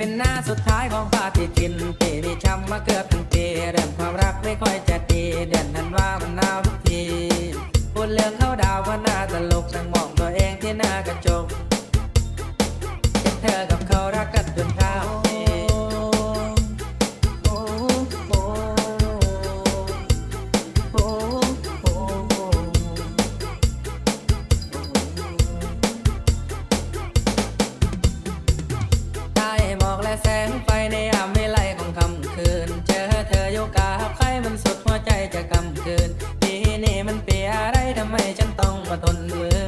เป็นหน้าสุดท้ายของปาฏิทินปีนี้ช้ำมาเกือบทั้งปีเรื่องความรักไม่ค่อยจะดีเดือนธันวามันหนาวทุกทีพูดเรื่องเข้าดาวว่าน่าตลกนั่งมองตัวเองที่หน้ากระจก กับใครมันสุดหัวใจจะกำคืนปีนี้มันเปียอะไรทำไมฉันต้องมาทนมือ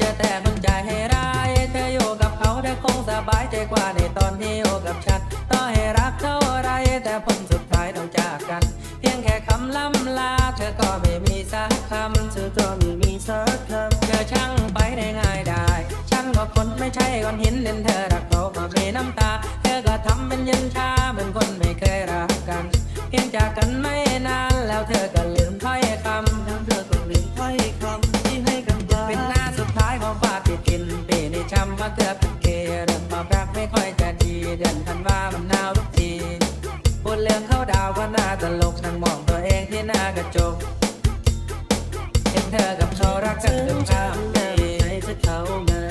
จอแต่คนใจให้ร้ายเธออยู่กับเขาได้คงสบายใจกว่าในตอนที่อยู่กับฉันต่อให้รักเท่าไรแต่ผลสุดท้ายต้องจากกัน เพียงแค่คำล่ำลาเธอก็ไม่มีสักคำเธอก็ไม่มีสักคำเธอช่างไปได้ง่ายได้ฉันก็คนไม่ใช่ก้อนหินเห็นเธอรักเขาก็มีน้ำตา เธอก็ทำเป็นย็นชาเหมือนคน จากกันไม่นานแล้วเธอก็ลืมถ้อยคำแล้วเธอก็ลืมถ้อยคำที่ให้กันไว้เป็นหน้าสุดท้ายของปาฏิทินปีนี้ช้ำมาเกือบทุกทีเรื่องความรักไม่ค่อยจะดีเดือนธันวามันหนาวทุกทีพูดเรื่องเข้าดาวก็น่าตลกนั่งมองตัวเองที่หน้ากระจกเห็นเธอกับเขารักกันถึจงนฉัข้านมปีใครจะเข้ามา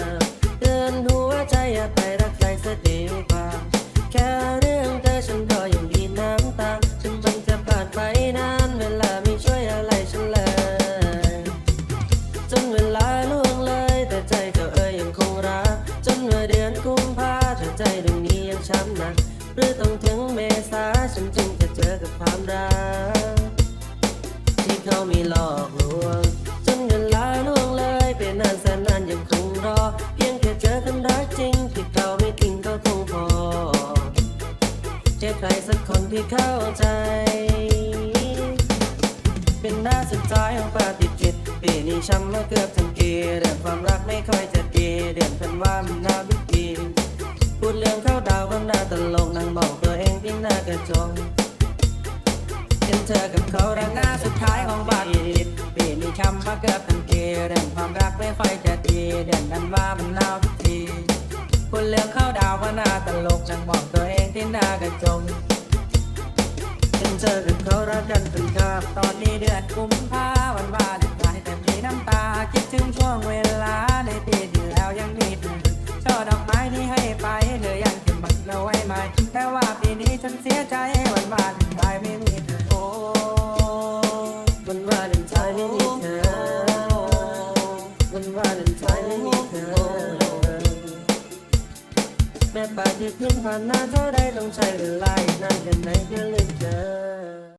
ช้ำหนักหรือต้องถึงเมษาฉันจึงจะเจอกับความรักที่เขามีหลอกลวงจนเวลาล่วงเลยเป็นนานแสนนานยังคงรอ เพียงแค่เจอกันรักจริงที่เขาไม่ทิ้งก็คงพอเจอใครสักคนที่เข้าใจ เป็นหน้าสุดท้ายของปาฏิทินปีนี้ช้ำมาเกือบทั้งปีเรื่องความรักไม่ค่อยจะดีเดือนเป็นว่ามันน่าบิดี พูดเรื่องเข้าดาวก็น่าตลกนั่งมองตัวเองที่หน้ากระจกเห็นเธอกับเขารักหน้าสุดท้ายของบาทีปีนี้ช้ำมาเกือบทั้งทีเรื่องความรักไม่ค่อยจะดีเดือนนั้นว่ามันหนาวทุกทีคุณเรื่องเข้าดาวก็น่าตลกนั่งมองตัวเองที่หน้ากระจกเห็นเธอกับเขารักกันเป็นคาบตอนนี้เดือนกุมภาวันวาเลนไทน์แต่มีน้ำตาคิดถึงช่วงเวลา ปีนี้ฉันเสียใจวันวาเลนไทน์ไม่มีเธอโอ้วันวาเลนไทน์ไม่มีเธอวันวาเลนไทน์ไม่มีเธอแม้ปฏิทินผ่านหน้าเท่าใดต้องใช้เวลาอีกนานแค่ไหนเพื่อลืมเธอ